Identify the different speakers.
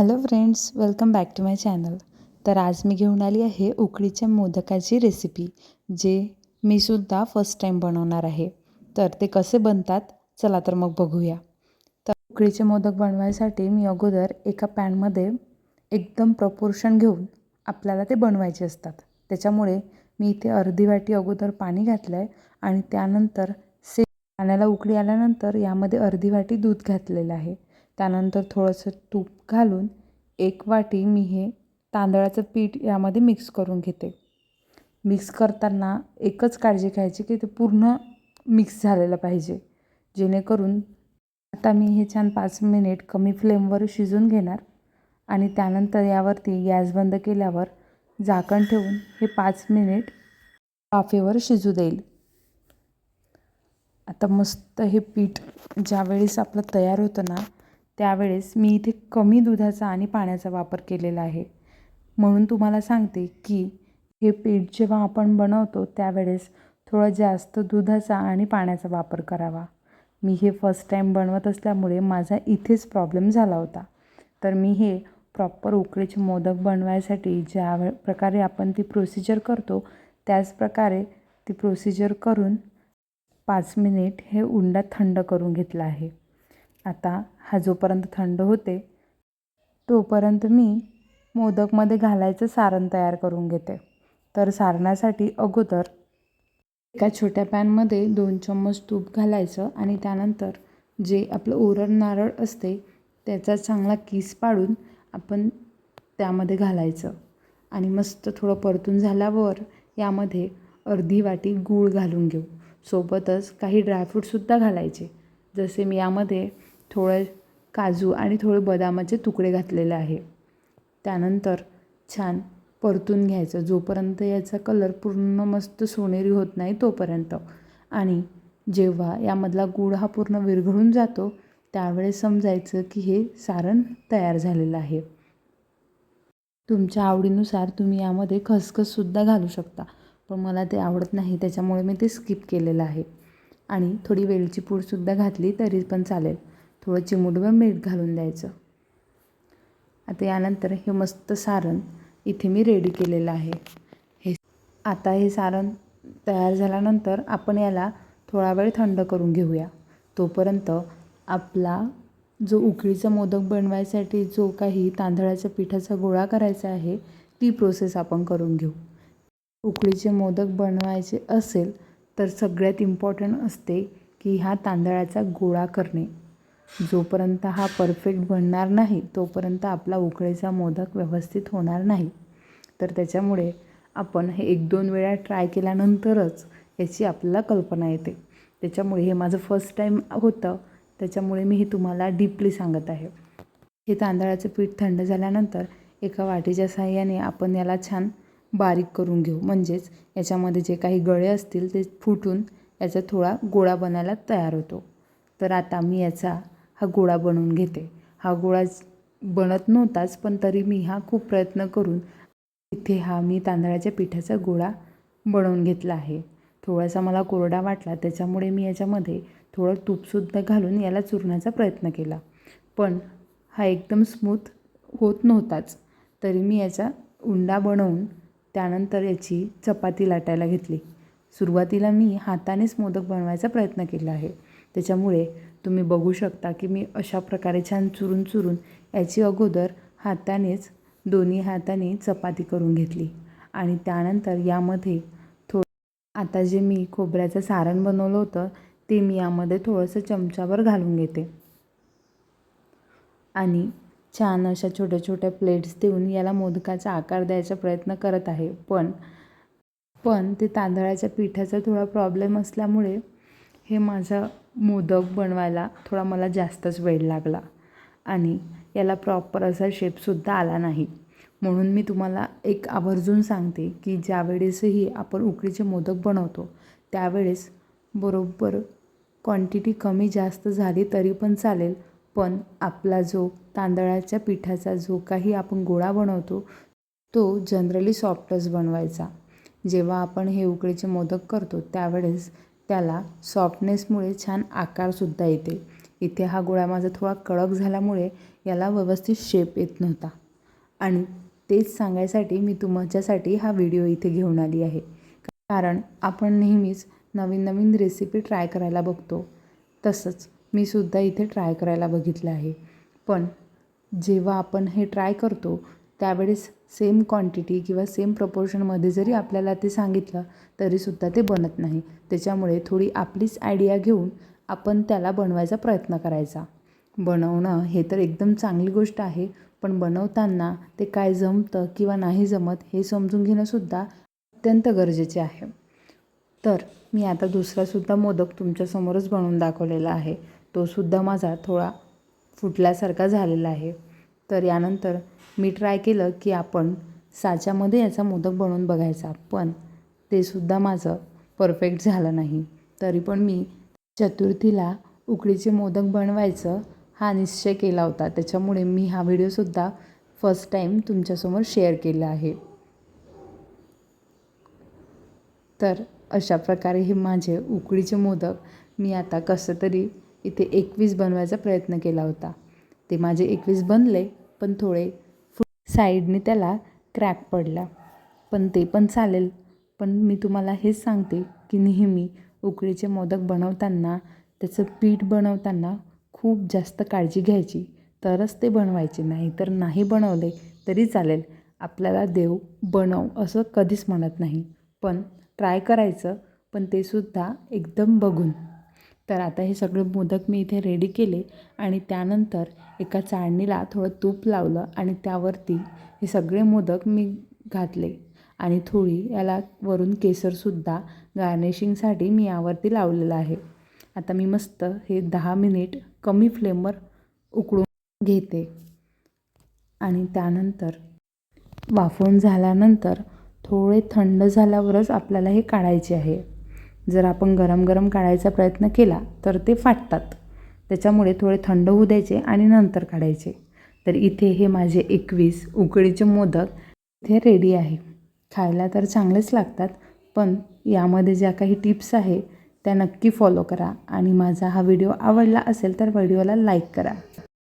Speaker 1: Hello friends welcome back to my channel तर आज मी घेऊन आली आहे उकडीच्या मोदकाची रेसिपी जे मी सुद्धा फर्स्ट टाईम बनवणार आहे. तर ते कसे बनतात चला तर मग बघूया. तर उकडीचे मोदक बनवायसाठी मी अगोदर एका पॅनमध्ये एकदम प्रपोर्शन घेऊन आपल्याला ते बनवायचे असतात. त्याच्यामुळे मी इथे अर्धी वाटी अगोदर पाणी घातलं आहे आणि त्यानंतर से पाण्याला उकळी आल्यानंतर यामध्ये अर्धी वाटी दूध घातलेलं आहे. त्यानंतर थोडंसं तूप घालून एक वाटी मी हे तांदळाचं पीठ यामध्ये मिक्स करून घेते. मिक्स करताना एकच काळजी घ्यायची की ते पूर्ण मिक्स झालेलं पाहिजे. जेणेकरून आता मी हे छान पाच मिनिट कमी फ्लेमवर शिजून घेणार आणि त्यानंतर यावरती गॅस बंद केल्यावर झाकण ठेवून हे पाच मिनिट वाफेवर शिजू देईल. आता मस्त हे पीठ ज्यावेळेस आपलं तयार होतं ना त्यावेळेस मी इथे कमी दुधाचा आणि पाण्याचा वापर केलेला आहे. म्हणून तुम्हाला सांगते की हे पीठ जेव्हा आपण बनवतो त्यावेळेस थोडं जास्त दुधाचा आणि पाण्याचा वापर करावा. मी हे फर्स्ट टाईम बनवत असल्यामुळे माझा इथेच प्रॉब्लेम झाला होता. तर मी हे प्रॉपर उकडीचे मोदक बनवायसाठी ज्या प्रकारे आपण ती प्रोसिजर करतो त्याच प्रकारे ती प्रोसिजर करून पाच मिनिट हे उंडा थंड करून घेतला आहे. आता हा जोपर्यंत थंड होते तोपर्यंत मी मोदकमध्ये घालायचं सारण तयार करून घेते. तर सारणासाठी अगोदर एका छोट्या पॅनमध्ये दोन चम्मच तूप घालायचं आणि त्यानंतर जे आपलं ओरण नारळ असते त्याचा चांगला किस पाडून आपण त्यामध्ये घालायचं. आणि मस्त थोडं परतून झाल्यावर यामध्ये अर्धी वाटी गूळ घालून घेऊ. सोबतच काही ड्रायफ्रूटसुद्धा घालायचे. जसे मी यामध्ये थोडं काजू आणि थोडे बदामाचे तुकडे घातलेले आहे. त्यानंतर छान परतून घ्यायचं. जोपर्यंत याचा कलर पूर्ण मस्त सोनेरी होत नाही तोपर्यंत. आणि जेव्हा यामधला गूळ हा पूर्ण विरघळून जातो त्यावेळेस समजायचं की हे सारण तयार झालेलं आहे. तुमच्या आवडीनुसार तुम्ही यामध्ये खसखससुद्धा घालू शकता पण मला ते आवडत नाही त्याच्यामुळे मी ते स्किप केलेलं आहे. आणि थोडी वेलची पूडसुद्धा घातली तरी पण चालेल. थोडं चिमूटभर मीठ घालून द्यायचं. आता यानंतर हे मस्त सारण इथे मी रेडी केलेलं आहे. हे आता हे सारण तयार झाल्यानंतर आपण याला थोडा वेळ थंड करून घेऊया. तोपर्यंत आपला जो उकळीचा मोदक बनवायसाठी जो काही तांदळाच्या पिठाचा गोळा करायचा आहे ती प्रोसेस आपण करून घेऊ. उकळीचे मोदक बनवायचे असेल तर सगळ्यात इम्पॉर्टंट असते की हा तांदळाचा गोळा करणे. जोपर्यंत हा परफेक्ट बनणार नाही तोपर्यंत आपला उकळीचा मोदक व्यवस्थित होणार नाही. तर त्याच्यामुळे आपण हे एक दोन वेळा ट्राय केल्यानंतरच याची आपल्याला कल्पना येते. त्याच्यामुळे हे माझं फर्स्ट टाईम होतं. त्याच्यामुळे मी हे तुम्हाला डीपली सांगत आहे. हे तांदळाचं पीठ थंड झाल्यानंतर एका वाटीच्या साह्याने आपण याला छान बारीक करून घेऊ. म्हणजेच याच्यामध्ये जे काही गळे असतील ते फुटून याचा थोडा गोळा बनायला तयार होतो. तर आता मी याचा हा गोळा बनवून घेते. हा गोळा बनत नव्हताच पण तरी मी हा खूप प्रयत्न करून इथे हा मी तांदळाच्या पिठाचा गोळा बनवून घेतला आहे. थोडासा मला कोरडा वाटला त्याच्यामुळे मी याच्यामध्ये थोडं तूपसुद्धा घालून याला चुरण्याचा प्रयत्न केला. पण हा एकदम स्मूथ होत नव्हताच तरी मी याचा उंडा बनवून त्यानंतर याची चपाती लाटायला घेतली. सुरुवातीला मी हातानेच मोदक बनवायचा प्रयत्न केला आहे. त्याच्यामुळे तुम्ही बघू शकता की मी अशा प्रकारे छान चुरून चुरून याची अगोदर हातानेच दोन्ही हाताने चपाती करून घेतली. आणि त्यानंतर यामध्ये थोडं आता जे मी खोबऱ्याचं सारण बनवलं होतं ते मी यामध्ये थोडंसं चमचाभर घालून घेते. आणि छान अशा छोट्या छोट्या प्लेट्स देऊन याला मोदकाचा आकार द्यायचा प्रयत्न करत आहे. पण पण ते तांदळाच्या पिठाचा थोडा प्रॉब्लेम असल्यामुळे हे माझं मोदक बनवायला थोडा मला जास्तच वेळ लागला आणि याला प्रॉपर असा शेपसुद्धा आला नाही. म्हणून मी तुम्हाला एक आवर्जून सांगते की ज्यावेळेसही आपण उकडीचे मोदक बनवतो त्यावेळेस बरोबर क्वांटिटी कमी जास्त झाली तरी पण चालेल पण आपला जो तांदळाच्या पिठाचा जो काही आपण गोळा बनवतो तो जनरली सॉफ्टच बनवायचा. जेव्हा आपण हे उकडीचे मोदक करतो त्यावेळेस त्याला सॉफ्टनेसमुळे छान आकारसुद्धा येते. इथे हा गोळा माझा थोडा कडक झाल्यामुळे याला व्यवस्थित शेप येत नव्हता. आणि तेच सांगायसाठी मी तुमच्यासाठी हा व्हिडिओ इथे घेऊन आली आहे. कारण आपण नेहमीच नवीन नवीन रेसिपी ट्राय करायला बघतो. तसंच मी सुद्धा इथे ट्राय करायला बघितलं आहे. पण जेव्हा आपण हे ट्राय करतो त्यावेळेस सेम क्वांटिटी किंवा सेम प्रपोर्शनमध्ये जरी आपल्याला ते सांगितलं तरीसुद्धा ते बनत नाही. त्याच्यामुळे थोडी आपलीच आयडिया घेऊन आपण त्याला बनवायचा प्रयत्न करायचा. बनवणं हे तर एकदम चांगली गोष्ट आहे पण बनवताना ते काय जमतं किंवा नाही जमत हे समजून घेणंसुद्धा अत्यंत गरजेचे आहे. तर मी आता दुसरासुद्धा मोदक तुमच्यासमोरच बनवून दाखवलेला आहे. तोसुद्धा माझा थोडा फुटल्यासारखा झालेला आहे. तर यानंतर मी ट्राय केलं की आपण साच्यामध्ये याचा मोदक बनवून बघायचा पण ते सुद्धा माझं परफेक्ट झालं नाही. तरी पण मी चतुर्थीला उकडीचे मोदक बनवायचं हा निश्चय केला होता. त्याच्यामुळे मी हा व्हिडिओसुद्धा फर्स्ट टाईम तुमच्यासमोर शेअर केला आहे. तर अशा प्रकारे हे माझे उकडीचे मोदक मी आता कसं तरी इथे एकवीस बनवायचा प्रयत्न केला होता. ते माझे एकवीस बनले पण थोडे साईडने त्याला क्रॅक पडला. पण ते पण चालेल. पण मी तुम्हाला हेच सांगते की नेहमी उकडीचे मोदक बनवताना त्याचं पीठ बनवताना खूप जास्त काळजी घ्यायची. तरच ते बनवायचे. नाही तर नाही बनवले तरी चालेल. आपल्याला देव बनव असं कधीच म्हणत नाही. पण ट्राय करायचं. पण ते सुद्धा एकदम बघून. तर आता हे सगळे मोदक मी इथे रेडी केले आणि त्यानंतर एका चाळणीला थोडं तूप लावलं आणि त्यावरती हे सगळे मोदक मी घातले. आणि थोडी याला वरून केसरसुद्धा गार्निशिंगसाठी मी यावरती लावलेलं आहे. आता मी मस्त हे दहा मिनिट कमी फ्लेमवर उकळून घेते. आणि त्यानंतर वाफवून झाल्यानंतर थोडे थंड झाल्यावरच आपल्याला हे काढायचे आहे. जर आपण गरम गरम काढायचा प्रयत्न केला तर ते फाटतात. त्याच्यामुळे थोडे थंड होऊ द्यायचे आणि नंतर काढायचे. तर इथे हे माझे एकवीस उकडीचे मोदक इथे रेडी आहे. खायला तर चांगलेच लागतात पण यामध्ये ज्या काही टिप्स आहे त्या नक्की फॉलो करा. आणि माझा हा व्हिडिओ आवडला असेल तर व्हिडिओला लाईक करा.